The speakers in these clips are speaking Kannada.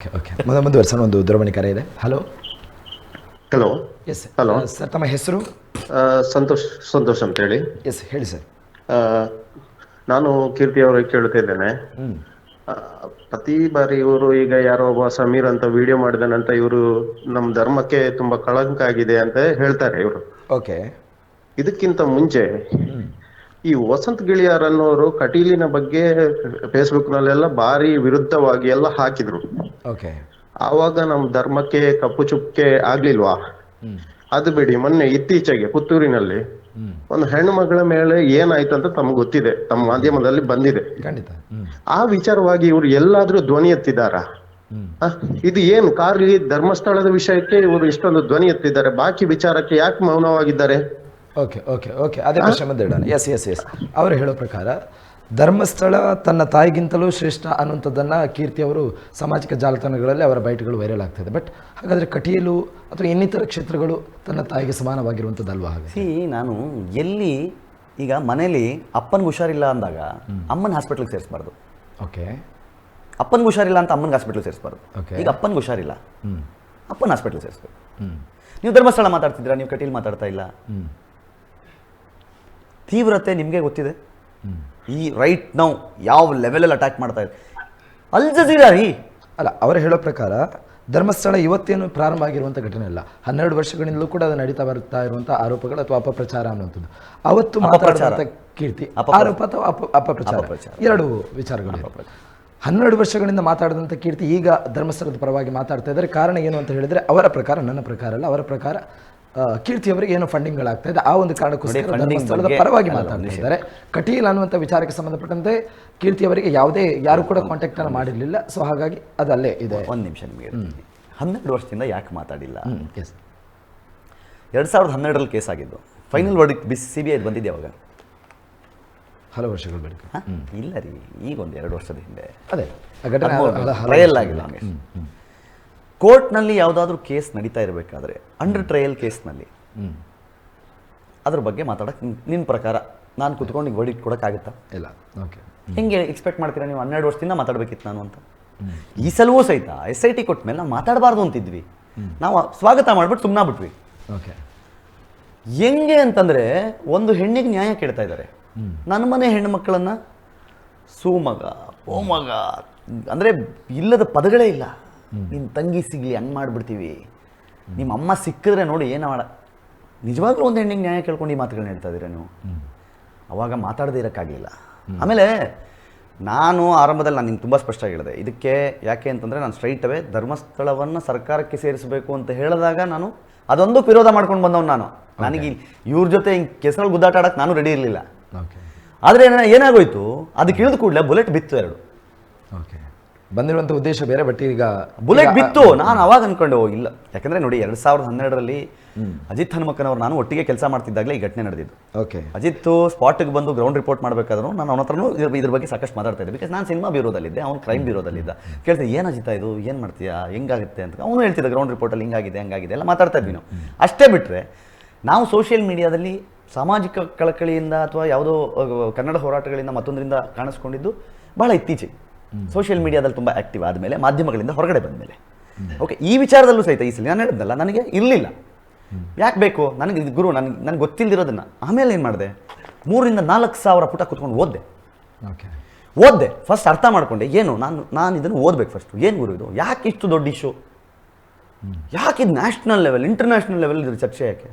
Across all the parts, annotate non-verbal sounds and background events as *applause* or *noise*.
ಓಕೆ ಮುಂದುವರ್ಸೋಣ ಒಂದು ದೂರವಾಣಿ ಕರೆ ಇದೆ. Hello hello yes hello sir ತಮ್ಮ ಹೆಸರು? ಆ, ಸಂತೋಷ್ ಸಂತೋಷ್ ಅಂತ ಹೇಳಿ ಎಸ್ ಹೇಳಿ ಸರ್ ನಾನು ಕೀರ್ತಿ ಅವರಿಗೆ ಕೇಳ್ತಾ ಇದ್ದೇನೆ. ಪ್ರತಿ ಬಾರಿ ಇವರು ಈಗ ಯಾರೋ ಒಬ್ಬ ಸಮೀರ್ ಅಂತ ವಿಡಿಯೋ ಮಾಡಿದಾನಂತ ಇವರು ನಮ್ಮ ಧರ್ಮಕ್ಕೆ ತುಂಬಾ ಕಳಂಕ ಆಗಿದೆ ಅಂತ ಹೇಳ್ತಾರೆ ಇವರು. ಓಕೆ ಇದಕ್ಕಿಂತ ಮುಂಚೆ ಈ ವಸಂತ್ ಗಿಳಿಯಾರ್ ಅನ್ನೋರು ಕಟೀಲಿನ ಬಗ್ಗೆ ಫೇಸ್ಬುಕ್ ನಲ್ಲೆಲ್ಲ ಭಾರಿ ವಿರುದ್ಧವಾಗಿ ಎಲ್ಲ ಹಾಕಿದ್ರು. ಆವಾಗ ನಮ್ ಧರ್ಮಕ್ಕೆ ಕಪ್ಪು ಚುಕ್ಕೆ ಆಗ್ಲಿಲ್ವಾ? ಅದು ಬಿಡಿ ಮೊನ್ನೆ ಇತ್ತೀಚೆಗೆ ಪುತ್ತೂರಿನಲ್ಲಿ ಒಂದು ಹೆಣ್ಣು ಮಗಳ ಮೇಲೆ ಏನಾಯ್ತು ಅಂತ ತಮ್ಗೆ ಗೊತ್ತಿದೆ ತಮ್ಮ ಮಾಧ್ಯಮದಲ್ಲಿ ಬಂದಿದೆ. ಆ ವಿಚಾರವಾಗಿ ಇವರು ಎಲ್ಲಾದ್ರೂ ಧ್ವನಿ ಎತ್ತಿದಾರಾ ಇದು ಏನು ಕಾರ್ಲಿ ಧರ್ಮಸ್ಥಳದ ವಿಷಯಕ್ಕೆ ಇವರು ಇಷ್ಟೊಂದು ಧ್ವನಿ ಎತ್ತಿದ್ದಾರೆ? ಬಾಕಿ ವಿಚಾರಕ್ಕೆ ಯಾಕೆ ಮೌನವಾಗಿದ್ದಾರೆ? ಓಕೆ ಓಕೆ ಓಕೆ ಅದೇ ಪ್ರಶ್ನೆ ಎಸ್ ಎಸ್ ಎಸ್ ಅವರು ಹೇಳೋ ಪ್ರಕಾರ ಧರ್ಮಸ್ಥಳ ತನ್ನ ತಾಯಿಗಿಂತಲೂ ಶ್ರೇಷ್ಠ ಅನ್ನುವಂಥದ್ದನ್ನು ಕೀರ್ತಿ ಅವರು ಸಾಮಾಜಿಕ ಜಾಲತಾಣಗಳಲ್ಲಿ ಅವರ ಬೈಟ್ಗಳು ವೈರಲ್ ಆಗ್ತದೆ. ಬಟ್ ಹಾಗಾದರೆ ಕಟೀಲು ಅಥವಾ ಇನ್ನಿತರ ಕ್ಷೇತ್ರಗಳು ತನ್ನ ತಾಯಿಗೆ ಸಮಾನವಾಗಿರುವಂಥದ್ದಲ್ವಾ ಹಾಗೆ ಸಿ ನಾನು ಎಲ್ಲಿ ಈಗ ಮನೇಲಿ ಅಪ್ಪನಿಗೆ ಹುಷಾರಿಲ್ಲ ಅಂದಾಗ ಅಮ್ಮನ ಹಾಸ್ಪಿಟ್ಲಿಗೆ ಸೇರಿಸ್ಬಾರ್ದು. ಓಕೆ ಅಪ್ಪನಿಗೆ ಹುಷಾರಿಲ್ಲ ಅಂತ ಅಮ್ಮನಿಗೆ ಹಾಸ್ಪಿಟ್ಲಿಗೆ ಸೇರಿಸ್ಬಾರ್ದು. ಈಗ ಅಪ್ಪನಿಗೆ ಹುಷಾರಿಲ್ಲ. ಅಪ್ಪನ ಹಾಸ್ಪಿಟ್ಲಿಗೆ ಸೇರಿಸ್ಬೇಕು. ನೀವು ಧರ್ಮಸ್ಥಳ ಮಾತಾಡ್ತಿದ್ದೀರಾ? ನೀವು ಕಟೀಲು ಮಾತಾಡ್ತಾ ಇಲ್ಲ? ತೀವ್ರತೆ ನಿಮಗೆ ಗೊತ್ತಿದೆ. ಈ ರೈಟ್ ನಾವು ಯಾವ ಲೆವೆಲಲ್ಲಿ ಅಟ್ಯಾಕ್ ಮಾಡ್ತಾ ಇದೆ. ಅಲ್ ಜಜೀರಾ ರೀ? ಅಲ್ಲ ಅವರು ಹೇಳೋ ಪ್ರಕಾರ ಧರ್ಮಸ್ಥಳ ಇವತ್ತೇನು ಪ್ರಾರಂಭ ಆಗಿರುವಂಥ ಘಟನೆ ಅಲ್ಲ. ಹನ್ನೆರಡು ವರ್ಷಗಳಿಂದಲೂ ಕೂಡ ಅದು ನಡೀತಾ ಬರ್ತಾ ಇರುವಂಥ ಆರೋಪಗಳು ಅಥವಾ ಅಪಪ್ರಚಾರ ಅನ್ನುವಂಥದ್ದು. ಅವತ್ತು ಮಾತಾಡ್ತಾ ಮಾತಾಡುವಂಥ ಕೀರ್ತಿ ಆರೋಪ ಅಥವಾ ಅಪ ಅಪಪ್ರಚಾರ. ಎರಡು ವಿಚಾರಗಳು ಹನ್ನೆರಡು ವರ್ಷಗಳಿಂದ ಮಾತಾಡಿದಂಥ ಕೀರ್ತಿ ಈಗ ಧರ್ಮಸ್ಥಳದ ಪರವಾಗಿ ಮಾತಾಡ್ತಾ ಇದ್ದಾರೆ. ಕಾರಣ ಏನು ಅಂತ ಹೇಳಿದ್ರೆ ಅವರ ಪ್ರಕಾರ ನನ್ನ ಪ್ರಕಾರ ಅಲ್ಲ ಅವರ ಪ್ರಕಾರ ಕೀರ್ತಿ ಅವರಿಗೆ ಏನು ಫಂಡಿಂಗ್ಗಳಾಗ್ತಾ ಇದೆ. ಆ ಒಂದು ಕಾರಣಕ್ಕೋಸ್ಕರ ಪರವಾಗಿ ಮಾತಾಡ್ತಿದ್ದಾರೆ ಕಟೀಲ್ ಅನ್ನುವಂಥ ವಿಚಾರಕ್ಕೆ ಸಂಬಂಧಪಟ್ಟಂತೆ ಕೀರ್ತಿ ಅವರಿಗೆ ಯಾವುದೇ ಯಾರು ಕೂಡ ಕಾಂಟ್ಯಾಕ್ಟ್ ಅನ್ನು ಮಾಡಿರಲಿಲ್ಲ. ಸೊ ಹಾಗಾಗಿ ಅದಲ್ಲೇ ಅಲ್ಲೇ ಇದೆ. ಒಂದು ನಿಮಿಷ ನಿಮಗೆ. ಹನ್ನೆರಡು ವರ್ಷದಿಂದ ಯಾಕೆ ಮಾತಾಡಿಲ್ಲ? yes. ಎರಡು ಸಾವಿರದ ಹನ್ನೆರಡರಲ್ಲಿ ಕೇಸ್ ಆಗಿದ್ದು. Final verdict B C B I ಬಂದಿದೆ ಅವಾಗ? ಹಲವು ವರ್ಷಗಳು ಬಳಿಕ. ಇಲ್ಲ ರೀ ಈಗ ಒಂದು ಎರಡು ವರ್ಷದ ಹಿಂದೆ. ಅದೇ ಟ್ರಯಲ್ ಆಗಿಲ್ಲ. ಹಂಗೆ. ಕೋರ್ಟ್ನಲ್ಲಿ ಯಾವುದಾದ್ರೂ ಕೇಸ್ ನಡೀತಾ ಇರಬೇಕಾದ್ರೆ ಅಂಡರ್ ಟ್ರಯಲ್ ಕೇಸ್ನಲ್ಲಿ. ಅದ್ರ ಬಗ್ಗೆ ಮಾತಾಡಕ್ಕೆ ನಿನ್ನ ಪ್ರಕಾರ ನಾನು ಕುತ್ಕೊಂಡು ಈಗ ವರ್ಡಿಕ್ ಕೊಡೋಕ್ಕಾಗುತ್ತಾ ಇಲ್ಲ. ಓಕೆ ಹೆಂಗೆ ಎಕ್ಸ್ಪೆಕ್ಟ್ ಮಾಡ್ತೀರಾ ನೀವು ಹನ್ನೆರಡು ವರ್ಷದಿಂದ ಮಾತಾಡ್ಬೇಕಿತ್ತು ನಾನು ಅಂತ? ಈ ಸಲವೂ ಸಹಿತ ಎಸ್ ಐ ಟಿ ಕೊಟ್ಟ ಮೇಲೆ ನಾವು ಮಾತಾಡಬಾರ್ದು ಅಂತಿದ್ವಿ. ನಾವು ಸ್ವಾಗತ ಮಾಡ್ಬಿಟ್ಟು ಸುಮ್ಮನೆ ಬಿಟ್ವಿ ಓಕೆ ಹೆಂಗೆ ಅಂತಂದ್ರೆ ಒಂದು ಹೆಣ್ಣಿಗೆ ನ್ಯಾಯ ಕೇಳ್ತಾ ಇದ್ದಾರೆ ನನ್ನ ಮನೆ ಹೆಣ್ಣು ಮಕ್ಕಳನ್ನ ಸೂಮಗ ಓಮಗ ಅಂದ್ರೆ ಇಲ್ಲದ ಪದಗಳೇ ಇಲ್ಲ. ನಿನ್ನ ತಂಗಿ ಸಿಗ್ಲಿ ಹಂಗೆ ಮಾಡ್ಬಿಡ್ತೀವಿ. ನಿಮ್ಮ ಅಮ್ಮ ಸಿಕ್ಕಿದ್ರೆ ನೋಡಿ ಏನು ಮಾಡ ನಿಜವಾಗ್ಲೂ ಒಂದು ಹೆಣ್ಣಿಗೆ ನ್ಯಾಯ ಕೇಳ್ಕೊಂಡು ಈ ಮಾತುಗಳನ್ನ ಹೇಳ್ತಾ ಇದ್ದೀರಾ ನೀವು? ಅವಾಗ ಮಾತಾಡದೇ ಇರೋಕ್ಕಾಗಲಿಲ್ಲ. ಆಮೇಲೆ ನಾನು ಆರಂಭದಲ್ಲಿ ನಾನು ನಿಮ್ಗೆ ತುಂಬ ಸ್ಪಷ್ಟ ಹೇಳಿದೆ. ಇದಕ್ಕೆ ಯಾಕೆ ಅಂತಂದರೆ ನಾನು ಸ್ಟ್ರೈಟ್ ಅವೇ ಧರ್ಮಸ್ಥಳವನ್ನು ಸರ್ಕಾರಕ್ಕೆ ಸೇರಿಸಬೇಕು ಅಂತ ಹೇಳಿದಾಗ ನಾನು ಅದೊಂದು ವಿರೋಧ ಮಾಡ್ಕೊಂಡು ಬಂದವನು ನಾನು. ನನಗೆ ಇವ್ರ ಜೊತೆ ಹಿಂಗೆ ಕೆಸರಲ್ಲಿ ಗುದ್ದಾಟ ಆಡಕ್ಕೆ ನಾನು ರೆಡಿ ಇರಲಿಲ್ಲ. ಆದರೆ ಏನಾಗೋಯ್ತು? ಅದಕ್ಕೆ ಇಳಿದ ಕೂಡಲೇ ಬುಲೆಟ್ ಬಿತ್ತು ಎರಡು. ಓಕೆ ಬಂದಿರುವಂಥ ಉದ್ದೇಶ ಬೇರೆ ಬಟ್ ಈಗ ಬುಲೆಟ್ ಬಿತ್ತು. ನಾನು ಅವಾಗ ಅನ್ಕೊಂಡೆ ಹೋಗಿಲ್ಲ ಇಲ್ಲ. ಯಾಕಂದ್ರೆ ನೋಡಿ ಎರಡ್ ಸಾವಿರದ ಹನ್ನೆರಡರಲ್ಲಿ ಅಜಿತ್ ಹನುಮಕ್ಕನವ್ರು ನಾನು ಒಟ್ಟಿಗೆ ಕೆಲಸ ಮಾಡ್ತಿದ್ದಾಗಲೇ ಈ ಘಟನೆ ನಡೆದಿದ್ದು. ಓಕೆ ಅಜಿತ್ ಸ್ಪಾಟ್ಗೆ ಬಂದು ಗ್ರೌಂಡ್ ರಿಪೋರ್ಟ್ ಮಾಡಬೇಕಾದ್ರೂ ನಾನು ಅವನ ಹತ್ರನೂ ಇದ್ರ ಬಗ್ಗೆ ಸಾಕಷ್ಟು ಮಾತಾಡ್ತಾ ಇದ್ದೆ. ಬಿಕಾಸ್ ನಾನು ಸಿನಿಮಾ ಬ್ಯೂರೋದಲ್ಲಿದ್ದೆ ಅವ್ನು ಕ್ರೈಮ್ ಬ್ಯೂರೋದಲ್ಲಿದ್ದ ಕೇಳ್ತಾ ಏನು ಅಜಿತ ಇದು? ಏನು ಮಾಡ್ತೀಯಾ? ಹೆಂಗಾಗುತ್ತೆ? ಅಂತ. ಅವನು ಹೇಳ್ತಿದ್ದ ಗ್ರೌಂಡ್ ರಿಪೋರ್ಟಲ್ಲಿ ಹಿಂಗಾಗಿದೆ ಹಂಗಾಗಿದೆ. ಎಲ್ಲ ಮಾತಾಡ್ತಾ ಇದ್ವಿ ನಾವು. ಅಷ್ಟೇ ಬಿಟ್ಟರೆ ನಾವು ಸೋಷಿಯಲ್ ಮೀಡಿಯಾದಲ್ಲಿ ಸಾಮಾಜಿಕ ಕಳಕಳಿಯಿಂದ ಅಥವಾ ಯಾವುದೋ ಕನ್ನಡ ಹೋರಾಟಗಳಿಂದ ಮತ್ತೊಂದರಿಂದ ಕಾಣಿಸ್ಕೊಂಡಿದ್ದು ಬಹಳ ಇತ್ತೀಚೆಗೆ. ಸೋಷಿಯಲ್ ಮೀಡಿಯಾದಲ್ಲಿ ತುಂಬ ಆ್ಯಕ್ಟಿವ್ ಆದಮೇಲೆ ಮಾಧ್ಯಮಗಳಿಂದ ಹೊರಗಡೆ ಬಂದಮೇಲೆ. ಓಕೆ ಈ ವಿಚಾರದಲ್ಲೂ ಸಹಿತ ಈ ಸಲ ನಾನು ಹೇಳಿದ್ನಲ್ಲ ನನಗೆ ಇರಲಿಲ್ಲ. ಯಾಕೆ ಬೇಕು? ನನಗೆ ಇದು ಗುರು ನನಗೆ ನನಗೆ ಗೊತ್ತಿಲ್ಲದಿರೋದನ್ನು ಆಮೇಲೆ ಏನು ಮಾಡಿದೆ? ಮೂರರಿಂದ ನಾಲ್ಕು ಸಾವಿರ ಪುಟ ಕುತ್ಕೊಂಡು ಓದಿದೆ. ಓಕೆ ಓದಿದೆ. ಫಸ್ಟ್ ಅರ್ಥ ಮಾಡಿಕೊಂಡೆ ಏನು ನಾನು ನಾನು ಇದನ್ನು ಓದ್ಬೇಕು ಫಸ್ಟು ಏನು ಗುರು ಇದು? ಯಾಕೆ ಇಷ್ಟು ದೊಡ್ಡ ಇಶ್ಯೂ ಯಾಕೆ ಇದು ನ್ಯಾಷನಲ್ ಲೆವೆಲ್ ಇಂಟರ್ನ್ಯಾಷನಲ್ ಲೆವೆಲ್ ಇದ್ರ ಚರ್ಚೆ ಯಾಕೆ?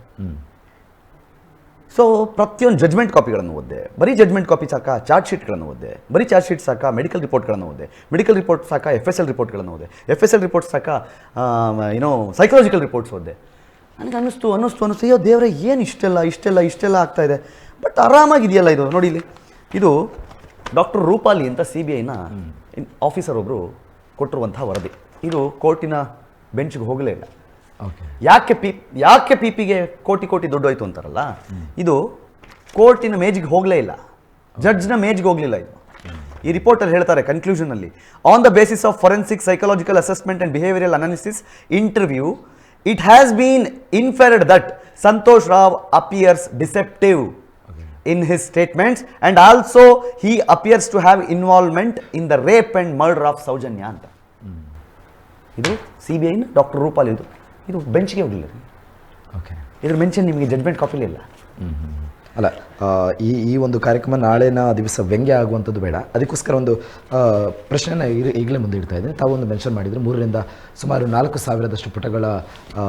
ಸೊ ಪ್ರತಿಯೊಂದು ಜಜ್ಮೆಂಟ್ ಕಾಪಿಗಳನ್ನು ಓದಿದೆ. ಬರೀ ಜಜ್ಮೆಂಟ್ ಕಾಪಿ ಸಾಕ ಚಾರ್ಜ್ ಶೀಟ್ಗಳನ್ನು ಓದಿದೆ. ಬರೀ ಚಾರ್ಜ್ ಶೀಟ್ ಸಾಕ ಮೆಡಿಕಲ್ ರಿಪೋರ್ಟ್ಗಳನ್ನು ಓದಿದೆ. ಮೆಡಿಕಲ್ ರಿಪೋರ್ಟ್ ಸಾಕ ಎಫ್ ಎಸ್ ಎಲ್ ರಿಪೋರ್ಟ್ಗಳನ್ನು ಓದಿದೆ. ಎಫ್ ಎಸ್ ಎಲ್ ರಿಪೋರ್ಟ್ ಸಾಕ ಏನೋ ಸೈಕಲಾಜಿಕಲ್ ರಿಪೋರ್ಟ್ಸ್ ಓದಿದೆ. ನನಗೆ ಅನ್ನಿಸ್ತು ಅನ್ನಿಸ್ತು ಅನ್ನಿಸ್ತು ಅಯ್ಯೋ ದೇವರೇ ಏನು ಇಷ್ಟೆಲ್ಲ ಇಷ್ಟೆಲ್ಲ ಇಷ್ಟೆಲ್ಲ ಆಗ್ತಾ ಇದೆ. ಬಟ್ ಆರಾಮಾಗಿದೆಯಲ್ಲ ಇದು ನೋಡಿ ಇಲ್ಲಿ. ಇದು ಡಾಕ್ಟರ್ ರೂಪಾಲಿ ಅಂತ ಸಿ ಬಿ ಐನ ಆಫೀಸರ್ ಒಬ್ಬರು ಕೊಟ್ಟಿರುವಂಥ ವರದಿ. ಇದು ಕೋರ್ಟಿನ ಬೆಂಚ್ಗೆ ಹೋಗಲೇ ಇಲ್ಲ. ಯಾಕೆ ಪಿ ಯಾಕೆ ಪಿ ಪಿಗೆ ಕೋಟಿ ಕೋಟಿ ದುಡ್ಡು ಹೋಯ್ತು ಅಂತಾರಲ್ಲ? ಇದು ಕೋರ್ಟಿನ ಮೇಜಿಗೆ ಹೋಗಲೇ ಇಲ್ಲ. ಜಡ್ಜ್ನ ಮೇಜ್ಗೆ ಹೋಗಲಿಲ್ಲ ಇದು. ಈ ರಿಪೋರ್ಟಲ್ಲಿ ಹೇಳ್ತಾರೆ ಕನ್ಕ್ಲೂಷನಲ್ಲಿ on the basis of forensic psychological assessment and behavioural analysis interview it has been inferred that Santosh Rao appears deceptive in his statements and also he appears to have involvement in the rape and murder of Soujanya ಅಂತ ಇದು ಸಿ ಬಿ ಐನ ಡಾಕ್ಟರ್ ರೂಪಾಲ್ ಇದು. ಇದು ಬೆಂಚ್ಗೆ ಹೋಗಲಿಲ್ಲ ರೀ ಓಕೆ ಇದ್ರ ಮೆನ್ಷನ್ ನಿಮಗೆ ಜಡ್ಮೆಂಟ್ ಕಾಪಿಲಿ ಇಲ್ಲ ಅಲ್ಲ ಆ, ಈ ಈ ಒಂದು ಕಾರ್ಯಕ್ರಮ ನಾಳೆನ ದಿವಸ ವ್ಯಂಗ್ಯ ಆಗುವಂಥದ್ದು ಬೇಡ. ಅದಕ್ಕೋಸ್ಕರ ಒಂದು ಆ, ಪ್ರಶ್ನೆನ ಈಗ- ಈಗಲೇ ಮುಂದೆ ಇಡ್ತಾ ಇದ್ದೀನಿ. ತಾವು ಒಂದು ಮೆನ್ಷನ್ ಮಾಡಿದರೆ ಮೂರರಿಂದ ಸುಮಾರು ನಾಲ್ಕು ಸಾವಿರದಷ್ಟು ಪುಟಗಳ ಆ,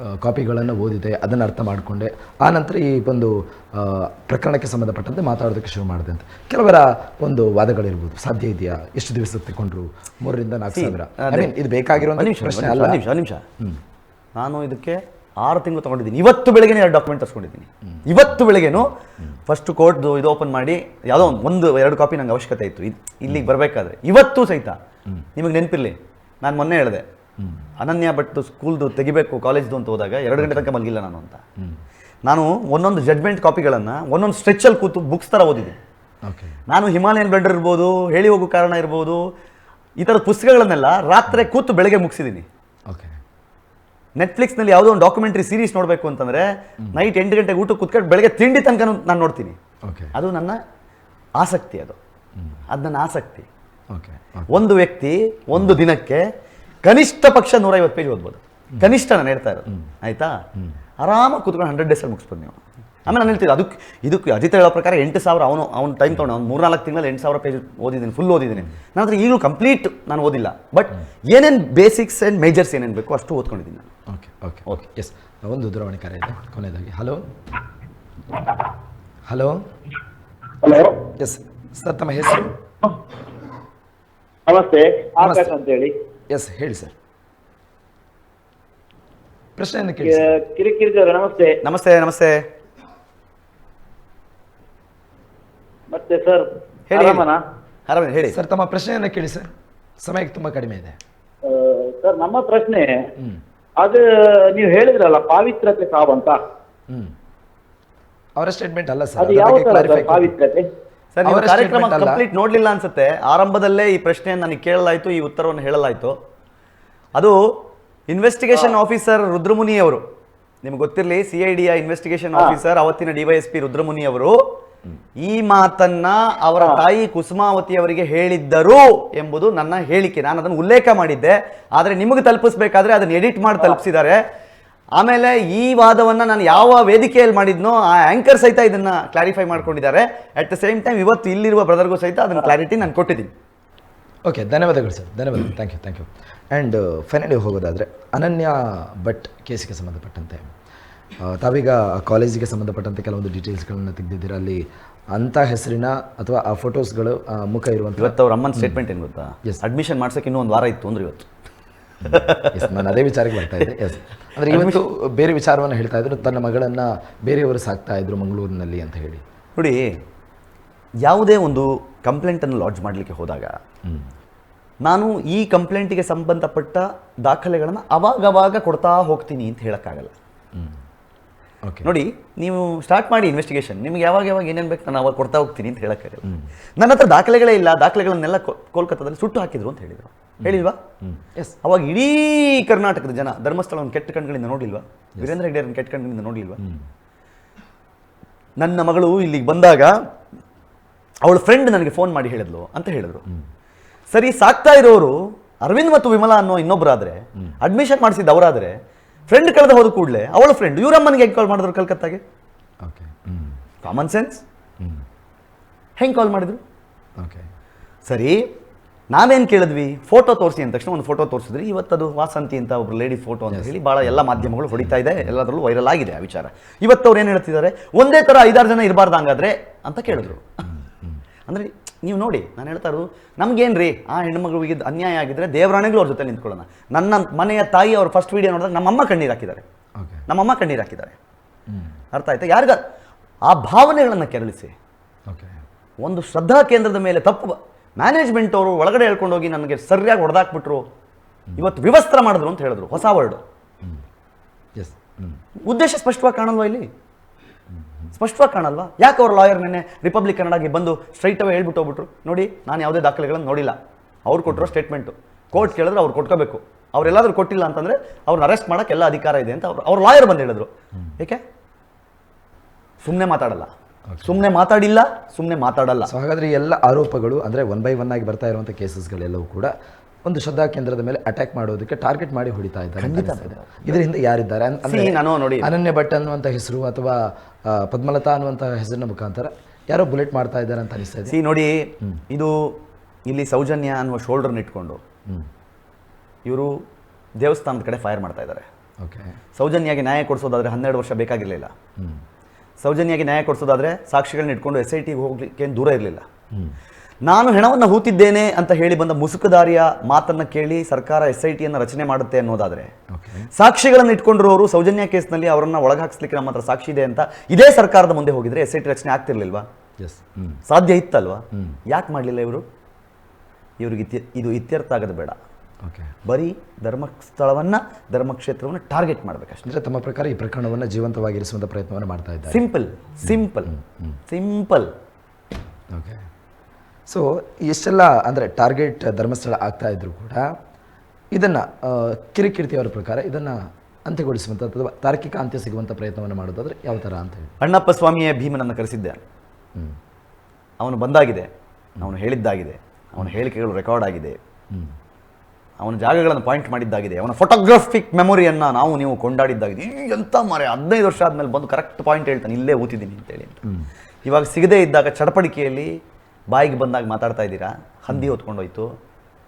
ಆ, ಕಾಪಿಗಳನ್ನು ಓದಿದೆ ಅದನ್ನು ಅರ್ಥ ಮಾಡಿಕೊಂಡೆ. ಆ ನಂತರ ಈ ಒಂದು ಆ, ಪ್ರಕರಣಕ್ಕೆ ಸಂಬಂಧಪಟ್ಟಂತೆ ಮಾತಾಡೋದಕ್ಕೆ ಶುರು ಮಾಡಿದೆ ಅಂತ. ಕೆಲವರ ಒಂದು ವಾದಗಳಿರ್ಬೋದು. ಸಾಧ್ಯ ಇದೆಯಾ? ಎಷ್ಟು ದಿವಸ ತಗೊಂಡ್ರು ಮೂರರಿಂದ ನಾಲ್ಕು ಸಾವಿರ. I mean, ಇದು ಬೇಕಾಗಿರೋ ನಿಮಿಷ ಪ್ರಶ್ನೆ ಅಲ್ಲ. ನಿಮಿಷ ನಿಮಿಷ. ನಾನು ಇದಕ್ಕೆ ಆರು ತಿಂಗಳು ತೊಗೊಂಡಿದ್ದೀನಿ. ಇವತ್ತು ಬೆಳಗ್ಗೆ ಎರಡು ಡಾಕ್ಯುಮೆಂಟ್ ತರಿಸ್ಕೊಂಡಿದ್ದೀನಿ. ಇವತ್ತು ಬೆಳಗ್ಗೆನು ಫಸ್ಟ್ ಕೋರ್ಟ್ದು ಇದು ಓಪನ್ ಮಾಡಿ ಯಾವುದೋ ಒಂದು ಒಂದು ಎರಡು ಕಾಪಿ ನಂಗೆ ಅವಶ್ಯಕತೆ ಇತ್ತು. ಇದ್- ಇಲ್ಲಿಗೆ ಬರಬೇಕಾದ್ರೆ. ಇವತ್ತು ಸಹಿತ ನಿಮಗೆ ನೆನಪಿರಲಿ ನಾನು ಮೊನ್ನೆ ಹೇಳಿದೆ. ಅನನ್ಯ ಭಟ್ ಸ್ಕೂಲ್ದು ತೆಗಿಬೇಕು ಕಾಲೇಜ್ದು ಅಂತ ಹೋದಾಗ ಎರಡು ಗಂಟೆ ತನಕ ಮಲಗಿಲ್ಲ ನಾನು ಅಂತ. ನಾನು ಒಂದೊಂದು ಜಡ್ಮೆಂಟ್ ಕಾಪಿಗಳನ್ನು ಒಂದೊಂದು ಸ್ಟ್ರೆಚ್ಚಲ್ಲಿ ಕೂತು ಬುಕ್ಸ್ ಥರ ಓದಿದ್ದೀನಿ. ನಾನು ಹಿಮಾಲಯನ್ ಬ್ಲಡ್ ಇರ್ಬೋದು ಹೇಳಿ ಹೋಗೋ ಕಾರಣ ಇರ್ಬೋದು ಈ ಥರದ ಪುಸ್ತಕಗಳನ್ನೆಲ್ಲ ರಾತ್ರಿ ಕೂತು ಬೆಳಗ್ಗೆ ಮುಗಿಸಿದ್ದೀನಿ. ನೆಟ್ಫ್ಲಿಕ್ಸ್ನಲ್ಲಿ ಯಾವುದೋ ಒಂದು ಡಾಕ್ಯುಮೆಂಟ್ರಿ ಸೀರೀಸ್ ನೋಡಬೇಕು ಅಂತಂದರೆ ನೈಟ್ ಎಂಟು ಗಂಟೆಗೆ ಊಟ ಕುತ್ಕೊಂಡು ಬೆಳಗ್ಗೆ ತಿಂಡಿ ತನಕ ನಾನು ನೋಡ್ತೀನಿ. ಓಕೆ ಅದು ನನ್ನ ಆಸಕ್ತಿ ಅದು. ಅದು ನನ್ನ ಆಸಕ್ತಿ. ಓಕೆ ಒಂದು ವ್ಯಕ್ತಿ ಒಂದು ದಿನಕ್ಕೆ ಕನಿಷ್ಠ ಪಕ್ಷ ನೂರೈವತ್ತು ಪೇಜ್ ಓದ್ಬೋದು. ಕನಿಷ್ಠ ನಾನು ಹೇಳ್ತಾ ಇರೋದು. ಆಯಿತಾ? ಆರಾಮಾಗಿ ಕೂತ್ಕೊಂಡು ಹಂಡ್ರೆಡ್ ಡೇಸಲ್ಲಿ ಮುಗಿಸ್ಬೋದು ನೀವು. ಆಮೇಲೆ ನಾನು ಹೇಳ್ತೀನಿ ಅದಕ್ಕೆ ಇದಕ್ಕೆ ಅಜಿತ್ ಹೇಳೋ ಪ್ರಕಾರ ಎಂಟು ಸಾವಿರ ಅವನು ಅವ್ನು ಟೈಮ್ ತೊಗೊಂಡು ಅವ್ನು ಮೂರ್ನಾಲ್ಕು ತಿಂಗಳಲ್ಲಿ ಎಂಟು ಸಾವಿರ ಪೇಜ್ ಓದಿದ್ದೀನಿ ಫುಲ್ ಓದಿದ್ದೀನಿ. ನಾನು ಹತ್ರ ಈಗಲೂ ಕಂಪ್ಲೀಟ್ ನಾನು ಓದಿಲ್ಲ. ಬಟ್ ಏನೇನು ಬೇಸಿಕ್ಸ್ ಆ್ಯಂಡ್ ಮೇಜರ್ಸ್ ಏನೇನು ಬೇಕು ಅಷ್ಟು ಓದ್ಕೊಂಡಿದ್ದೀನಿ ನಾನು. ಓಕೆ ಓಕೆ ಓಕೆ ಎಸ್ ಒಂದು ದೂರವಾಣಿ ಕರೆ ಇದೆ ಕೊನೆಯದಾಗಿ. Hello hello hello yes sir ತಮ್ಮ ಹೆಸರು? ನಮಸ್ತೆ ಆಕಾಶ್. ಅಂತ ಹೇಳಿ ಎಸ್ ಹೇಳಿ ಸರ್ ಪ್ರಶ್ನೆಯನ್ನು ಕೇಳಿ ಕಿರಿ ಕಿರಿಕಿರಿದವರು ನಮಸ್ತೆ. ನಮಸ್ತೆ ನಮಸ್ತೆ. ಮತ್ತೆ ಸರ್ ಹೇಳಿ ಆರಾಮನಾ? ಆರಾಮ ಹೇಳಿ. ಸರ್ ತಮ್ಮ ಪ್ರಶ್ನೆಯನ್ನ ಕೇಳಿ ಸರ್ ಸಮಯಕ್ಕೆ ತುಂಬಾ ಕಡಿಮೆ ಇದೆ. ಆ, ಸರ್ ನಮ್ಮ ಪ್ರಶ್ನೆ ಹ್ಮ್. ಅದು ನೀವು ಹೇಳಿದ್ರಲ್ಲ ಪಾವಿತ್ರತೆ ಸಾವಂತ. ಹ್ಮ್. ಅವರ ಸ್ಟೇಟ್ಮೆಂಟ್ ಅಲ್ಲ ಸರ್ ಅದು ಅದ್ರ ಯಾವ ತರ ಸರ್ ಪಾವಿತ್ರತೆ? ಸರ್ ನೀವು ಅವರ ಕಾರ್ಯಕ್ರಮ statement ಅಲ್ಲ. ಕಂಪ್ಲೀಟ್ ನೋಡ್ಲಿಲ್ಲ ಅನ್ಸುತ್ತೆ. ಆರಂಭದಲ್ಲೇ ಈ ಪ್ರಶ್ನೆಯನ್ನು ನನಗೆ ಕೇಳಲಾಯಿತು ಈ ಉತ್ತರವನ್ನು ಹೇಳಲಾಯಿತು. ಅದು ಇನ್ವೆಸ್ಟಿಗೇಷನ್ ಆಫೀಸರ್ ರುದ್ರಮುನಿ ಅವರು ನಿಮ್ಗೆ ಗೊತ್ತಿರಲಿ ಸಿ ಐ ಡಿಯ ಇನ್ವೆಸ್ಟಿಗೇಷನ್ ಆಫೀಸರ್ ಅವತ್ತಿನ ಡಿವೈಎಸ್ಪಿ ರುದ್ರಮುನಿ ಅವರು ಈ ಮಾತನ್ನ ಅವರ ತಾಯಿ ಕುಸುಮಾವತಿ ಅವರಿಗೆ ಹೇಳಿದ್ದರು ಎಂಬುದು ನನ್ನ ಹೇಳಿಕೆ. ನಾನು ಅದನ್ನು ಉಲ್ಲೇಖ ಮಾಡಿದ್ದೆ. ಆದರೆ ನಿಮಗೆ ತಲುಪಿಸ್ಬೇಕಾದ್ರೆ ಅದನ್ನು ಎಡಿಟ್ ಮಾಡಿ ತಲುಪಿಸಿದ್ದಾರೆ. ಆಮೇಲೆ ಈ ವಾದವನ್ನ ನಾನು ಯಾವ ವೇದಿಕೆಯಲ್ಲಿ ಮಾಡಿದ್ನೋ ಆ ಆಂಕರ್ ಸಹಿತ ಇದನ್ನ ಕ್ಲಾರಿಫೈ ಮಾಡ್ಕೊಂಡಿದ್ದಾರೆ. ಅಟ್ ದ ಸೇಮ್ ಟೈಮ್ ಇವತ್ತು ಇಲ್ಲಿರುವ ಬ್ರದರ್ಗೂ ಸಹಿತ ಅದನ್ನ ಕ್ಲಾರಿಟಿ ನಾನು ಕೊಟ್ಟಿದ್ದೀನಿ. ಓಕೆ ಧನ್ಯವಾದಗಳು ಸರ್ ಧನ್ಯವಾದಗಳು. Thank you thank you and finally ಹೋಗೋದಾದರೆ Ananya Bhat ಕೇಸಿಗೆ ಸಂಬಂಧಪಟ್ಟಂತೆ ತಾವೀಗ ಕಾಲೇಜಿಗೆ ಸಂಬಂಧಪಟ್ಟಂತೆ ಕೆಲವೊಂದು ಡೀಟೇಲ್ಸ್ಗಳನ್ನು ತೆಗೆದಿದ್ದೀರಾ? ಅಲ್ಲಿ ಅಂಥ ಹೆಸರಿನ ಅಥವಾ ಆ ಫೋಟೋಸ್ಗಳು ಮುಖ ಇರುವಂಥ ಇವತ್ತು ಅವ್ರ ಅಮ್ಮನ ಸ್ಟೇಟ್ಮೆಂಟ್ ಏನು ಗೊತ್ತಾ? ಎಸ್ ಅಡ್ಮಿಷನ್ ಮಾಡ್ಸಕ್ಕೆ ಇನ್ನೂ ಒಂದು ವಾರ ಇತ್ತು ಅಂದ್ರೆ ಇವತ್ತು. *laughs* ನಾನು ಅದೇ ವಿಚಾರಕ್ಕೆ ಬರ್ತಾ ಇದ್ದೆ. ಎಸ್ ಅಂದರೆ ಇವತ್ತು ಬೇರೆ ವಿಚಾರವನ್ನು ಹೇಳ್ತಾ ಇದ್ರು ತನ್ನ ಮಗಳನ್ನು ಬೇರೆಯವರು ಸಾಕ್ತಾ ಇದ್ರು ಮಂಗಳೂರಿನಲ್ಲಿ ಅಂತ ಹೇಳಿ. ನೋಡಿ ಯಾವುದೇ ಒಂದು ಕಂಪ್ಲೇಂಟನ್ನು ಲಾಡ್ಜ್ ಮಾಡಲಿಕ್ಕೆ ಹೋದಾಗ ನಾನು ಈ ಕಂಪ್ಲೇಂಟಿಗೆ ಸಂಬಂಧಪಟ್ಟ ದಾಖಲೆಗಳನ್ನು ಅವಾಗವಾಗ ಕೊಡ್ತಾ ಹೋಗ್ತೀನಿ ಅಂತ ಹೇಳೋಕ್ಕಾಗಲ್ಲ. ನೋಡಿ ನೀವು ಸ್ಟಾರ್ಟ್ ಮಾಡಿ ಇನ್ವೆಸ್ಟಿಗೇಷನ್ ನಿಮ್ಗೆ ಯಾವಾಗ ಯಾವಾಗ ಏನೇನು ಬೇಕು ನಾನು ಅವಾಗ ಕೊಡ್ತಾ ಹೋಗ್ತೀನಿ ಅಂತ ಹೇಳಕ್ಕೆ ನನ್ನ ಹತ್ರ ದಾಖಲೆಗಳೇ ಇಲ್ಲ ದಾಖಲೆಗಳನ್ನೆಲ್ಲ ಕೋಲ್ಕತ್ತಾದಲ್ಲಿ ಸುಟ್ಟು ಹಾಕಿದ್ರು ಅಂತ ಹೇಳಿದ್ರು. ಹೇಳಿಲ್ವಾ? ಎಸ್ ಅವಾಗ ಇಡೀ ಕರ್ನಾಟಕದ ಜನ ಧರ್ಮಸ್ಥಳವನ್ನು ಕೆಟ್ಟ ಕಣ್ಗಳಿಂದ ನೋಡಿಲ್ವಾ? ವೀರೇಂದ್ರ ಹೆಗ್ಡೆಯವ್ರನ್ನ ಕೆಟ್ಟ ಕಣ್ಗಳಿಂದ ನೋಡಿಲ್ವಾ? ನನ್ನ ಮಗಳು ಇಲ್ಲಿಗೆ ಬಂದಾಗ ಅವಳ ಫ್ರೆಂಡ್ ನನಗೆ ಫೋನ್ ಮಾಡಿ ಹೇಳಿದ್ಲು ಅಂತ ಹೇಳಿದ್ರು. ಸರಿ ಸಾಕ್ತಾ ಇರೋರು ಅರವಿಂದ್ ಮತ್ತು ವಿಮಲಾ ಅನ್ನೋ ಇನ್ನೊಬ್ಬರಾದರೆ ಅಡ್ಮಿಷನ್ ಮಾಡಿಸಿದ್ದು ಅವರಾದ್ರೆ ಫ್ರೆಂಡ್ ಕಳೆದ ಹೋದ ಕೂಡಲೇ ಅವಳ ಫ್ರೆಂಡ್ ಇವರಮ್ಮನಿಗೆ ಹೆಂಗೆ ಕಾಲ್ ಮಾಡಿದ್ರು ಕಲ್ಕತ್ತಾಗೆ? ಓಕೆ ಹ್ಞೂ ಕಾಮನ್ ಸೆನ್ಸ್ ಹ್ಞೂ ಹೆಂಗೆ ಕಾಲ್ ಮಾಡಿದ್ರು? ಓಕೆ ಸರಿ ನಾವೇನು ಕೇಳಿದ್ವಿ? ಫೋಟೋ ತೋರಿಸಿ ಅಂದ ತಕ್ಷಣ ಒಂದು ಫೋಟೋ ತೋರಿಸಿದ್ರಿ. ಇವತ್ತದು ವಾಸಂತಿ ಅಂತ ಒಬ್ರು ಲೇಡಿ ಫೋಟೋ ಅಂತ ಹೇಳಿ ಭಾಳ ಎಲ್ಲ ಮಾಧ್ಯಮಗಳು ಹೊಡಿತಾ ಇದೆ. ಎಲ್ಲದರಲ್ಲೂ ವೈರಲ್ ಆಗಿದೆ ಆ ವಿಚಾರ. ಇವತ್ತು ಅವ್ರು ಏನು ಹೇಳ್ತಿದ್ದಾರೆ? ಒಂದೇ ಥರ ಐದಾರು ಜನ ಇರಬಾರ್ದು ಹಂಗಾದ್ರೆ ಅಂತ ಕೇಳಿದ್ರು. ಅಂದರೆ ನೀವು ನೋಡಿ ನಾನು ಹೇಳ್ತಾ ಇರೋದು ನಮ್ಗೇನ್ರಿ ಆ ಹೆಣ್ಮಗಳಿಗೆ ಅನ್ಯಾಯ ಆಗಿದ್ರೆ ದೇವರಾಣೆಗಳು ಅವ್ರ ಜೊತೆ ನಿಂತ್ಕೊಳ್ಳೋಣ. ನನ್ನ ಮನೆಯ ತಾಯಿ ಅವ್ರ ಫಸ್ಟ್ ವಿಡಿಯೋ ನೋಡಿದಾಗ ನಮ್ಮಮ್ಮ ಕಣ್ಣೀರು ಹಾಕಿದ್ದಾರೆ. ನಮ್ಮಮ್ಮ ಕಣ್ಣೀರು ಹಾಕಿದ್ದಾರೆ. ಅರ್ಥ ಆಯ್ತಾ? ಯಾರಿಗ? ಆ ಭಾವನೆಗಳನ್ನು ಕೆರಳಿಸಿ. ಓಕೆ ಒಂದು ಶ್ರದ್ಧಾ ಕೇಂದ್ರದ ಮೇಲೆ ತಪ್ಪು ಮ್ಯಾನೇಜ್ಮೆಂಟ್ ಅವರು ಒಳಗಡೆ ಹೇಳ್ಕೊಂಡು ಹೋಗಿ ನನಗೆ ಸರಿಯಾಗಿ ಹೊಡೆದಾಕ್ಬಿಟ್ರು ಇವತ್ತು ವಿವಸ್ತ್ರ ಮಾಡಿದ್ರು ಅಂತ ಹೇಳಿದ್ರು ಹೊಸ ವರ್ಡ್ ಉದ್ದೇಶ ಸ್ಪಷ್ಟವಾಗಿ ಕಾಣಲ್ವಾ ಇಲ್ಲಿ? ಸ್ಪಷ್ಟವಾಗಿ ಕಾಣಲ್ವಾ? ಯಾಕೆ ಅವ್ರ ಲಾಯರ್ ನೆನ್ನೆ ರಿಪಬ್ಲಿಕ್ ಕನ್ನಡಗೆ ಬಂದು ಸ್ಟ್ರೈಟ್ ಅವೇ ಹೇಳ್ಬಿಟ್ಟು ಹೋಗ್ಬಿಟ್ರು? ನೋಡಿ ನಾನು ಯಾವುದೇ ದಾಖಲೆಗಳನ್ನು ನೋಡಿಲ್ಲ. ಅವ್ರು ಕೊಟ್ಟಿರೋ ಸ್ಟೇಟ್ಮೆಂಟು ಕೋರ್ಟ್ ಕೇಳಿದ್ರೆ ಅವ್ರು ಕೊಟ್ಕೋಬೇಕು. ಅವ್ರೆಲ್ಲಾದ್ರೂ ಕೊಟ್ಟಿಲ್ಲ ಅಂತಂದರೆ ಅವ್ರನ್ನ ಅರೆಸ್ಟ್ ಮಾಡೋಕ್ಕೆ ಎಲ್ಲ ಅಧಿಕಾರ ಇದೆ ಅಂತ ಅವ್ರು ಅವ್ರ ಲಾಯರ್ ಬಂದು ಹೇಳಿದ್ರು. ಏಕೆ? ಸುಮ್ಮನೆ ಮಾತಾಡಲ್ಲ. ಸುಮ್ಮನೆ ಮಾತಾಡಿಲ್ಲ ಸುಮ್ಮನೆ ಮಾತಾಡಲ್ಲ. ಹಾಗಾದ್ರೆ ಎಲ್ಲ ಆರೋಪಗಳು ಅಂದರೆ ಒನ್ ಬೈ ಒನ್ ಆಗಿ ಬರ್ತಾ ಇರುವಂಥ ಕೇಸಸ್ಗಳೆಲ್ಲವೂ ಕೂಡ ಒಂದು ಶ್ರದ್ಧಾ ಕೇಂದ್ರದ ಮೇಲೆ ಅಟ್ಯಾಕ್ ಮಾಡೋದಕ್ಕೆ ಟಾರ್ಗೆಟ್ ಮಾಡಿ ಹೊಡಿತಾ ಇದ್ದಾರೆ ಇದರಿಂದ ಯಾರಿದ್ದಾರೆ? ನಾನು ನೋಡಿ- ಅನನ್ಯ ಭಟ್ ಅನ್ನುವಂಥ ಹೆಸರು ಅಥವಾ ಪದ್ಮಲತಾ ಅನ್ನುವಂಥ ಹೆಸರಿನ ಮುಖಾಂತರ ಯಾರೋ ಬುಲೆಟ್ ಮಾಡ್ತಾ ಇದ್ದಾರೆ ಅಂತ ಅನಿಸ್ತಾ ಇದೆ ಸಿ ನೋಡಿ ಇದು ಇಲ್ಲಿ ಸೌಜನ್ಯ ಅನ್ನುವ ಶೋಲ್ಡರ್ನ ಇಟ್ಕೊಂಡು ಇವರು ದೇವಸ್ಥಾನದ ಕಡೆ ಫೈರ್ ಮಾಡ್ತಾ ಇದ್ದಾರೆ. ಓಕೆ ಸೌಜನ್ಯಾಗೆ ನ್ಯಾಯ ಕೊಡಿಸೋದಾದ್ರೆ ಹನ್ನೆರಡು ವರ್ಷ ಬೇಕಾಗಿರಲಿಲ್ಲ. ಸೌಜನ್ಯಾಗೆ ನ್ಯಾಯ ಕೊಡಿಸೋದಾದ್ರೆ ಸಾಕ್ಷಿಗಳನ್ನ ಇಟ್ಕೊಂಡು ಎಸ್ ಐ ಟಿಗೆ ಹೋಗ್ಲಿಕ್ಕೆ ದೂರ ಇರಲಿಲ್ಲ. ನಾನು ಹೆಣವನ್ನು ಹೂತಿದ್ದೇನೆ ಅಂತ ಹೇಳಿ ಬಂದ ಮುಸುಕುದಾರಿಯ ಮಾತನ್ನು ಕೇಳಿ ಸರ್ಕಾರ ಎಸ್ ಐ ಟಿಯನ್ನು ರಚನೆ ಮಾಡುತ್ತೆ ಅನ್ನೋದಾದರೆ ಓಕೆ ಸಾಕ್ಷಿಗಳನ್ನು ಇಟ್ಕೊಂಡಿರೋರು ಸೌಜನ್ಯ ಕೇಸ್ನಲ್ಲಿ ಅವರನ್ನು ಒಳಗಾಕ್ಸ್ಲಿಕ್ಕೆ ನಮ್ಮ ಹತ್ರ ಸಾಕ್ಷಿ ಇದೆ ಅಂತ ಇದೇ ಸರ್ಕಾರದ ಮುಂದೆ ಹೋಗಿದ್ರೆ ಎಸ್ ಐ ಟಿ ರಚನೆ ಆಗ್ತಿರ್ಲಿಲ್ವಾ ಸಾಧ್ಯ ಇತ್ತಲ್ವಾ? ಯಾಕೆ ಮಾಡಲಿಲ್ಲ ಇವರು? ಇವ್ರಿಗೆ ಇತ್ಯ ಇದು ಇತ್ಯರ್ಥ ಆಗೋದು ಬೇಡ. ಓಕೆ ಬರೀ ಧರ್ಮಸ್ಥಳವನ್ನ ಧರ್ಮಕ್ಷೇತ್ರವನ್ನು ಟಾರ್ಗೆಟ್ ಮಾಡಬೇಕಷ್ಟೇ ಅಂದರೆ ತಮ್ಮ ಪ್ರಕಾರ ಈ ಪ್ರಕರಣವನ್ನು ಜೀವಂತವಾಗಿರಿಸುವಂಥ ಪ್ರಯತ್ನವನ್ನು ಮಾಡ್ತಾ ಇದ್ದಾರೆ. Simple simple simple. Okay so ಎಷ್ಟೆಲ್ಲ ಅಂದರೆ ಟಾರ್ಗೆಟ್ ಧರ್ಮಸ್ಥಳ ಆಗ್ತಾ ಇದ್ರು ಕೂಡ ಇದನ್ನು ಕಿರಿಕಿರ್ತಿ ಅವರ ಪ್ರಕಾರ ಇದನ್ನು ಅಂತ್ಯಗೊಳಿಸುವಂಥ ಅಥವಾ ತಾರ್ಕಿಕ ಅಂತ್ಯ ಸಿಗುವಂಥ ಪ್ರಯತ್ನವನ್ನು ಮಾಡೋದಾದ್ರೆ ಯಾವ ಥರ ಅಂತ ಹೇಳಿ. ಅಣ್ಣಪ್ಪ ಸ್ವಾಮಿಯ ಭೀಮನನ್ನು ಕರೆಸಿದ್ದೆ. ಅವನು ಬಂದಾಗಿದೆ. ಅವನು ಹೇಳಿದ್ದಾಗಿದೆ. ಅವನ ಹೇಳಿಕೆಗಳು ರೆಕಾರ್ಡ್ ಆಗಿದೆ. ಅವನ ಜಾಗಗಳನ್ನು ಪಾಯಿಂಟ್ ಮಾಡಿದ್ದಾಗಿದೆ. ಅವನ ಫೋಟೋಗ್ರಾಫಿಕ್ ಮೆಮೊರಿಯನ್ನು ನಾವು ನೀವು ಕೊಂಡಾಡಿದ್ದಾಗಿದೆ. ಎಂಥ ಎಂತ ಮರೆ ಹದಿನೈದು ವರ್ಷ ಆದಮೇಲೆ ಬಂದು ಕರೆಕ್ಟ್ ಪಾಯಿಂಟ್ ಹೇಳ್ತಾನೆ ಇಲ್ಲೇ ಓದಿದ್ದೀನಿ ಅಂತೇಳಿ ಅಂತ. ಇವಾಗ ಸಿಗದೇ ಇದ್ದಾಗ ಚಡಪಡಿಕೆಯಲ್ಲಿ ಬಾಯಿಗೆ ಬಂದಾಗ ಮಾತಾಡ್ತಾ ಇದ್ದೀರಾ? ಹಂದಿ ಹೊತ್ಕೊಂಡೋಯ್ತು.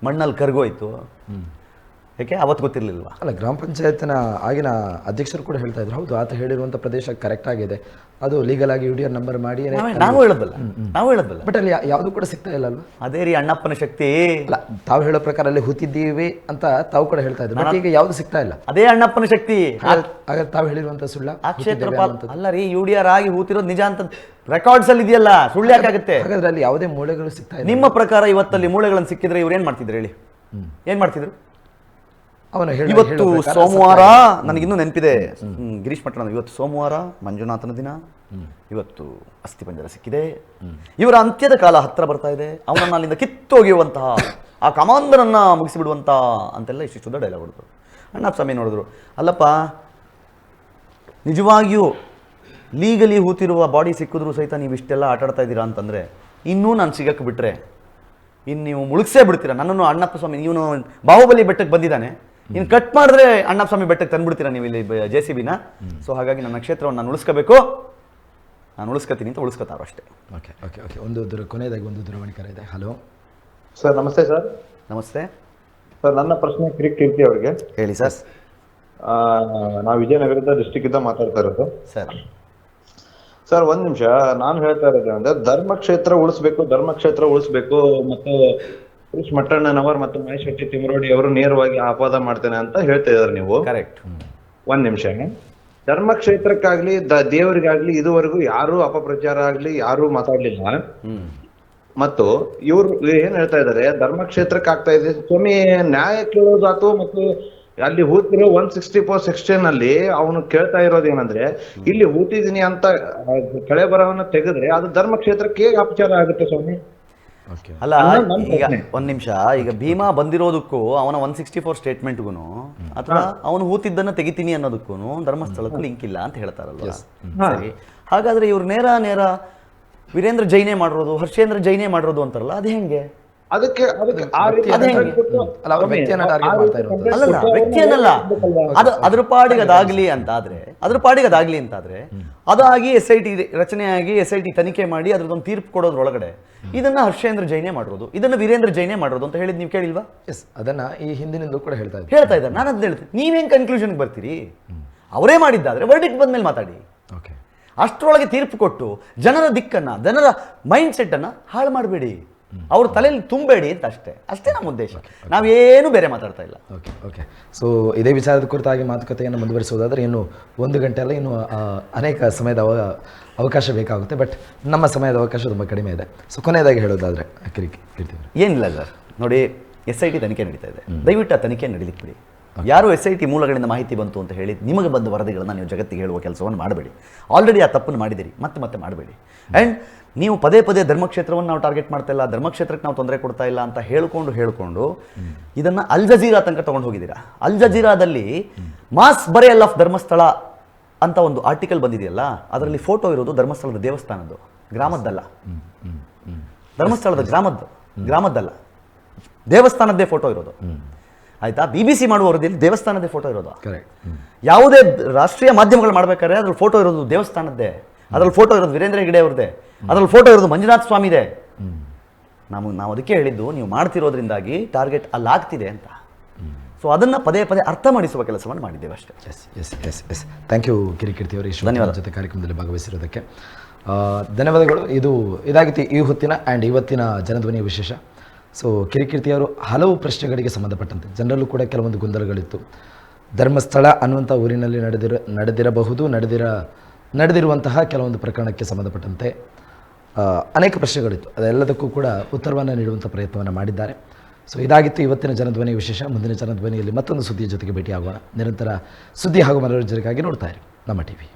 ಮಣ್ಣಲ್ಲಿ ಕರ್ಗೋಯ್ತು. ಯಾಕೆ? ಅವತ್ತು ಗೊತ್ತಿರಲಿಲ್ವಾ? ಅಲ್ಲ ಗ್ರಾಮ ಪಂಚಾಯತ್ನ ಆಗಿನ ಅಧ್ಯಕ್ಷರು ಕೂಡ ಹೇಳ್ತಾ ಇದ್ರು. ಹೌದು ಆತ ಹೇಳಿರುವಂತ ಪ್ರದೇಶ ಕರೆಕ್ಟ್ ಆಗಿದೆ. ಅದು ಲೀಗಲ್ ಆಗಿ ಯು ಡಿ ಆರ್ ನಂಬರ್ ಮಾಡಿ ನಾವು ಹೇಳಬಲ್ಲ ನಾವು ಹೇಳಬಲ್ಲ ಬಟ್ ಅಲ್ಲಿ ಯಾವುದು ಕೂಡ ಸಿಗ್ತಾ ಇಲ್ಲ ಅಲ್ವಾ? ಅದೇ ರೀ ಅಣ್ಣಪ್ಪನ ಶಕ್ತಿ. ಅಲ್ಲ ತಾವು ಹೇಳೋ ಪ್ರಕಾರ ಅಲ್ಲಿ ಹೂತಿದ್ದೀವಿ ಅಂತ ತಾವು ಕೂಡ ಹೇಳ್ತಾ ಇದ್ರು. ಬಟ್ ಈಗ ಯಾವುದು ಸಿಗ್ತಾ ಇಲ್ಲ? ಅದೇ ಅಣ್ಣಪ್ಪನ ಶಕ್ತಿ. ಹಾಗಾದ್ರೆ ತಾವು ಹೇಳಿರುವಂತ ಸುಳ್ಳ ಆ ಕ್ಷೇತ್ರ. ಅಲ್ಲ ರೀ ಯು ಡಿ ಆರ್ ಆಗಿ ಹೂತಿರೋದು ನಿಜ ಅಂತ ರೆಕಾರ್ಡ್ಸ್ ಅಲ್ಲಿ ಇದೆಯಲ್ಲ ಸುಳ್ಳು ಯಾಕಾಗುತ್ತೆ ಹಾಗಾದ್ರೆ ಅಲ್ಲಿ ಯಾವುದೇ ಮೂಳೆಗಳು ಸಿಗ್ತಾ ಇಲ್ಲ. ನಿಮ್ಮ ಪ್ರಕಾರ ಇವತ್ತಲ್ಲಿ ಮೂಳೆಗಳನ್ನು ಸಿಕ್ಕಿದ್ರೆ ಇವ್ರು ಏನ್ ಮಾಡ್ತಿದ್ರು ಹೇಳಿ? ಏನ್ ಮಾಡ್ತಿದ್ರು? ಇವತ್ತು ಸೋಮವಾರ ನನಗಿನ್ನೂ ನೆನಪಿದೆ. ಗಿರೀಶ್ ಮಠಣ ಇವತ್ತು ಸೋಮವಾರ ಮಂಜುನಾಥನ ದಿನ. ಇವತ್ತು ಅಸ್ಥಿಪಂಜರ ಸಿಕ್ಕಿದೆ. ಇವರ ಅಂತ್ಯದ ಕಾಲ ಹತ್ರ ಬರ್ತಾ ಇದೆ. ಅವನನ್ನ ಅಲ್ಲಿಂದ ಕಿತ್ತೊಗೆಯುವಂತಹ ಆ ಕಮಾಂದರನ್ನ ಮುಗಿಸಿಬಿಡುವಂತ ಅಂತೆಲ್ಲ ಇಷ್ಟಿಷ್ಟು ಡೈಲಾಗ್ ಹೊಡೆದ್ರು ಅಣ್ಣಪ್ಪ ಸ್ವಾಮಿ ನೋಡಿದ್ರು ಅಲ್ಲಪ್ಪ ನಿಜವಾಗಿಯೂ ಲೀಗಲಿ ಹೂತಿರುವ ಬಾಡಿ ಸಿಕ್ಕಿದ್ರು ಸಹಿತ ನೀವು ಇಷ್ಟೆಲ್ಲ ಆಟ ಆಡ್ತಾ ಇದ್ದೀರಾ ಅಂತಂದರೆ ಇನ್ನೂ ನಾನು ಸಿಗಕ್ಕೆ ಬಿಟ್ರೆ ಇನ್ನು ನೀವು ಮುಳುಗ್ಸೇ ಬಿಡ್ತೀರಾ? ನನ್ನನ್ನು ಅಣ್ಣಪ್ಪ ಸ್ವಾಮಿ ಇವನು ಬಾಹುಬಲಿ ಬೆಟ್ಟಕ್ಕೆ ಬಂದಿದ್ದಾನೆ. ಇನ್ನು ಕಟ್ ಮಾಡಿದ್ರೆ ಅಣ್ಣಪ್ಪ ಸ್ವಾಮಿ ಬೆಟ್ಟಕ್ಕೆ ತಂದ್ಬಿಡ್ತೀರಾ ನೀವು ಇಲ್ಲಿ ಜೆ ಸಿ ಬಿನ ಸೊ ಹಾಗಾಗಿ ನನ್ನ ಕ್ಷೇತ್ರವನ್ನು ನಾನು ಉಳಿಸ್ಕೋಬೇಕು. ನಾನು ಉಳಿಸ್ಕೊತೀನಿ ಅಂತ ಉಳಿಸ್ಕೊತಾರೋ ಅಷ್ಟೇ. ಓಕೆ ಓಕೆ ಓಕೆ ಒಂದು ದೂರ ಕೊನೆಯದಾಗಿ ಒಂದು ದೂರವಾಣಿ ಕರೆ ಇದೆ. ಹಲೋ ಸರ್ ನಮಸ್ತೆ ಸರ್ ನಮಸ್ತೆ. ಸರ್ ನನ್ನ ಪ್ರಶ್ನೆ ಕಿರಿಕ್ ಕೀರ್ತಿ ಅವರಿಗೆ. ಹೇಳಿ ಸರ್ ಆ, ನಾವು ವಿಜಯನಗರದ ಡಿಸ್ಟಿಕ್ ಇಂದ ಮಾತಾಡ್ತಾ ಇರೋದು. ಸರ್ ಸರ್ ಒಂದ್ ನಿಮಿಷ. ನಾನು ಹೇಳ್ತಾ ಇರೋದು ಅಂದ್ರೆ ಧರ್ಮಕ್ಷೇತ್ರ ಉಳಿಸ್ಬೇಕು ಧರ್ಮಕ್ಷೇತ್ರ ಉಳಿಸ್ಬೇಕು ಮತ್ತು ಪುರುಷ್ ಮಟ್ಟಣ್ಣನವರ್ ಮತ್ತು ಮಹೇಶ್ ಶೆಟ್ಟಿ ತಿಮರೋಡಿ ಅವರು ನೇರವಾಗಿ ಆಪಾದ ಮಾಡ್ತೇನೆ ಅಂತ ಹೇಳ್ತಾ ಇದಾರೆ ನೀವು. ಕರೆಕ್ಟ್ ಒಂದ್ ನಿಮಿಷ. ಧರ್ಮಕ್ಷೇತ್ರಕ್ಕಾಗ್ಲಿ ದ ದೇವರಿಗಾಗ್ಲಿ ಇದುವರೆಗೂ ಯಾರು ಅಪಪ್ರಚಾರ ಆಗ್ಲಿ ಯಾರು ಮಾತಾಡ್ಲಿಲ್ಲ ಮತ್ತು ಇವ್ರು ಏನ್ ಹೇಳ್ತಾ ಇದಾರೆ ಧರ್ಮಕ್ಷೇತ್ರಕ್ಕೆ ಆಗ್ತಾ ಇದೆ. ಸ್ವಾಮಿ ನ್ಯಾಯ ಕೇಳೋದಾತು ಮತ್ತು ಅಲ್ಲಿ ಹೂತಿರೋ ಒನ್ ಸಿಕ್ಸ್ಟಿ ಫೋರ್ ಸೆಕ್ಷನ್ ಅಲ್ಲಿ ಅವನು ಕೇಳ್ತಾ ಇರೋದು ಏನಂದ್ರೆ ಇಲ್ಲಿ ಹೂತಿದೀನಿ ಅಂತ ಕಳೆ ಬರವನ್ನ ತೆಗೆದ್ರೆ ಅದು ಧರ್ಮಕ್ಷೇತ್ರಕ್ಕೆ ಹೇಗೆ ಅಪಚಾರ ಆಗುತ್ತೆ ಸ್ವಾಮಿ? ಅಲ್ಲ ಈಗ. ಒಂದ್ ನಿಮಿಷ ಈಗ ಭೀಮಾ ಬಂದಿರೋದಕ್ಕೂ ಅವನ ಒನ್ ಸಿಕ್ಸ್ಟಿ ಫೋರ್ ಸ್ಟೇಟ್ಮೆಂಟ್ಗೂ ಅಥವಾ ಅವನು ಹೂತಿದ್ದನ್ನ ತೆಗಿತೀನಿ ಅನ್ನೋದಕ್ಕೂ ಧರ್ಮಸ್ಥಳಕ್ಕೂ ಲಿಂಕ್ ಇಲ್ಲ ಅಂತ ಹೇಳ್ತಾರಲ್ವ? ಸರಿ. ಹಾಗಾದ್ರೆ ಇವ್ರು ನೇರ ನೇರ ವೀರೇಂದ್ರ ಜೈನೇ ಮಾಡಿರೋದು ಹರ್ಷೇಂದ್ರ ಜೈನೇ ಮಾಡಿರೋದು ಅಂತಾರಲ್ಲ ಅದು ಹೆಂಗೆ? ಅದಕ್ಕೆ ಅದಕ್ಕೆ ಆ ರೀತಿ ಅದೇ ಹೆಂಗೆ? content ಕೊಟ್ಟು- ಅಲ್ಲ, ಅವ್ರ ವ್ಯಕ್ತಿಯನ್ನ target ಮಾಡ್ತಾ ಇರೋದು. content ಅಲ್ಲಲ್ಲ ಕೊಟ್ಟು ವ್ಯಕ್ತಿಯನ್ನಲ್ಲ. ಅದು ಅದ್ರ ಪಾಡಿಗೆ ಅದಾಗ್ಲಿ ಅಂತಾದ್ರೆ ಅದ್ರ ಪಾಡಿಗೆ ಅದಾಗ್ಲಿ ಅಂತಾದ್ರೆ ಅದಾಗಿ ಎಸ್ ಐ ಟಿ ರಚನೆಯಾಗಿ ಎಸ್ ಐ ಟಿ ತನಿಖೆ ಮಾಡಿ ಅದ್ರದ್ದೊಂದು ತೀರ್ಪು ಕೊಡೋದ್ರೊಳಗಡೆ ಇದನ್ನ ಹರ್ಷೇಂದ್ರ ಜೈನೇ ಮಾಡಿರೋದು. ಇದನ್ನ ವೀರೇಂದ್ರ ಜೈನೇ ಮಾಡಿರೋದು ಅಂತ ಹೇಳಿದ್ ನೀವು ಕೇಳಿಲ್ವಾ? ಎಸ್ ಅದನ್ನ ಈ ಹಿಂದಿನಿಂದ ಕೂಡ ಹೇಳ್ತಾ ಇದ್ದೀನಿ ಹೇಳ್ತಾ ಇದ್ದಾರೆ. ನಾನು ಅದ್ ಹೇಳ್ತೀನಿ. ನೀವೇನ್ ಕನ್ಕ್ಲೂಷನ್ಗೆ ಬರ್ತೀರಿ? ಅವರೇ ಮಾಡಿದ್ದಾದ್ರೆ ವರ್ಡಿಟ್ ಬಂದ್ಮೇಲೆ ಮಾತಾಡಿ. ಓಕೆ ಅಷ್ಟರೊಳಗೆ ತೀರ್ಪು ಕೊಟ್ಟು ಜನರ ದಿಕ್ಕನ್ನ ಜನರ ಮೈಂಡ್ ಸೆಟ್ ಅನ್ನ ಹಾಳು ಮಾಡಬೇಡಿ. ಅವ್ರ ತಲೆಯಲ್ಲಿ ತುಂಬಬೇಡಿ ಅಂತ ಅಷ್ಟೇ. ಅಷ್ಟೇ ನಮ್ಮ ಉದ್ದೇಶ. ನಾವೇನು ಬೇರೆ ಮಾತಾಡ್ತಾ ಇಲ್ಲ. ಓಕೆ ಓಕೆ ಸೊ ಇದೇ ವಿಚಾರದ ಕುರಿತಾಗಿ ಮಾತುಕತೆಯನ್ನು ಮುಂದುವರಿಸುವುದಾದರೆ ಇನ್ನು ಒಂದು ಗಂಟೆ ಅಲ್ಲ ಇನ್ನು ಅನೇಕ ಸಮಯದ ಅವ ಅವಕಾಶ ಬೇಕಾಗುತ್ತೆ. ಬಟ್ ನಮ್ಮ ಸಮಯದ ಅವಕಾಶ ತುಂಬ ಕಡಿಮೆ ಇದೆ. ಸೊ ಕೊನೆಯದಾಗಿ ಹೇಳೋದಾದರೆ ಏನಿಲ್ಲ ಸರ್. ನೋಡಿ ಎಸ್ ಐ ಟಿ ತನಿಖೆ ನಡೀತಾ ಇದೆ. ದಯವಿಟ್ಟು ಆ ತನಿಖೆ ನಡೀಲಿಕ್ಕೆ ಬಿಡಿ. ಯಾರು ಎಸ್ ಐ ಟಿ ಮೂಲಗಳಿಂದ ಮಾಹಿತಿ ಬಂತು ಅಂತ ಹೇಳಿ ನಿಮಗೆ ಬಂದ ವರದಿಗಳನ್ನು ನೀವು ಜಗತ್ತಿಗೆ ಹೇಳುವ ಕೆಲಸವನ್ನು ಮಾಡಬೇಡಿ. ಆಲ್ರೆಡಿ ಆ ತಪ್ಪನ್ನು ಮಾಡಿದಿರಿ ಮತ್ತೆ ಮತ್ತೆ ಮಾಡಬೇಡಿ. ಆ್ಯಂಡ್ ನೀವು ಪದೇ ಪದೇ ಧರ್ಮಕ್ಷೇತ್ರವನ್ನು ನಾವು ಟಾರ್ಗೆಟ್ ಮಾಡ್ತಾ ಇಲ್ಲ ಧರ್ಮಕ್ಷೇತ್ರಕ್ಕೆ ನಾವು ತೊಂದರೆ ಕೊಡ್ತಾ ಇಲ್ಲ ಅಂತ ಹೇಳ್ಕೊಂಡು ಹೇಳ್ಕೊಂಡು ಇದನ್ನು ಅಲ್ ಜಜೀರಾ ತನಕ ತೊಗೊಂಡು ಹೋಗಿದ್ದೀರಾ? ಅಲ್ ಜಜೀರಾದಲ್ಲಿ ಮಾಸ್ ಬರೆಯಲ್ ಆಫ್ ಧರ್ಮಸ್ಥಳ ಅಂತ ಒಂದು ಆರ್ಟಿಕಲ್ ಬಂದಿದೆಯಲ್ಲ ಅದರಲ್ಲಿ ಫೋಟೋ ಇರೋದು ಧರ್ಮಸ್ಥಳದ ದೇವಸ್ಥಾನದ್ದು ಗ್ರಾಮದ್ದಲ್ಲ. ಧರ್ಮಸ್ಥಳದ ಗ್ರಾಮದ್ದು ಗ್ರಾಮದ್ದಲ್ಲ. ದೇವಸ್ಥಾನದ್ದೇ ಫೋಟೋ ಇರೋದು. ಆಯ್ತಾ? ಬಿ ಬಿ ಸಿ ಮಾಡುವ ವರದಿಯಲ್ಲಿ ದೇವಸ್ಥಾನದ್ದೇ ಫೋಟೋ ಇರೋದು. ಕರೆಕ್ಟ್ ಯಾವುದೇ ರಾಷ್ಟ್ರೀಯ ಮಾಧ್ಯಮಗಳು ಮಾಡ್ಬೇಕಾದ್ರೆ ಅದ್ರ ಫೋಟೋ ಇರೋದು ದೇವಸ್ಥಾನದ್ದೇ. ಅದ್ರಲ್ಲಿ ಫೋಟೋ ಇರೋದು ವೀರೇಂದ್ರ ಹೆಗ್ಡೆ ಅವ್ರದ್ದೇ. ಅದ್ರಲ್ಲಿ ಫೋಟೋ ಇರೋದು ಮಂಜುನಾಥ ಸ್ವಾಮಿದೆ ನಾವು ನಾವು ಅದಕ್ಕೆ ಹೇಳಿದ್ದು ನೀವು ಮಾಡ್ತಿರೋದ್ರಿಂದಾಗಿ ಟಾರ್ಗೆಟ್ ಅಲ್ಲಿ ಆಗ್ತಿದೆ ಅಂತ. ಸೊ ಅದನ್ನ ಪದೇ ಪದೇ ಅರ್ಥ ಮಾಡಿಸುವ ಕೆಲಸವನ್ನು ಮಾಡಿದ್ದೇವೆ ಅಷ್ಟೇ. Yes yes yes yes thank you Kirikeerthi ಅವರು ಇಷ್ಟು ಧನ್ಯವಾದ. ಜೊತೆ ಕಾರ್ಯಕ್ರಮದಲ್ಲಿ ಭಾಗವಹಿಸಿರೋದಕ್ಕೆ. ಆ, ಧನ್ಯವಾದಗಳು. ಇದು ಇದಾಗಿತ್ತು ಈ ಹೊತ್ತಿನ ಆ್ಯಂಡ್ ಇವತ್ತಿನ ಜನಧ್ವನಿಯ ವಿಶೇಷ. ಸೊ ಕಿರಿಕೀರ್ತಿಯವರು ಹಲವು ಪ್ರಶ್ನೆಗಳಿಗೆ ಸಂಬಂಧಪಟ್ಟಂತೆ ಜನರಲ್ಲೂ ಕೂಡ ಕೆಲವೊಂದು ಗೊಂದಲಗಳಿತ್ತು. ಧರ್ಮಸ್ಥಳ ಅನ್ನುವಂಥ ಊರಿನಲ್ಲಿ ನಡೆದಿರ ನಡೆದಿರಬಹುದು ನಡೆದಿರ ನಡೆದಿರುವಂತಹ ಕೆಲವೊಂದು ಪ್ರಕರಣಕ್ಕೆ ಸಂಬಂಧಪಟ್ಟಂತೆ ಅನೇಕ ಪ್ರಶ್ನೆಗಳಿತ್ತು. ಅದೆಲ್ಲದಕ್ಕೂ ಕೂಡ ಉತ್ತರವನ್ನು ನೀಡುವಂಥ ಪ್ರಯತ್ನವನ್ನು ಮಾಡಿದ್ದಾರೆ. ಸೊ ಇದಾಗಿತ್ತು ಇವತ್ತಿನ ಜನಧ್ವನಿ ವಿಶೇಷ. ಮುಂದಿನ ಜನಧ್ವನಿಯಲ್ಲಿ ಮತ್ತೊಂದು ಸುದ್ದಿಯ ಜೊತೆಗೆ ಭೇಟಿಯಾಗೋಣ. ನಿರಂತರ ಸುದ್ದಿ ಹಾಗೂ ಮನೋರಂಜನೆಗಾಗಿ ನೋಡ್ತಾ ಇರಿ. ನಮ್ಮ ಟಿವಿ.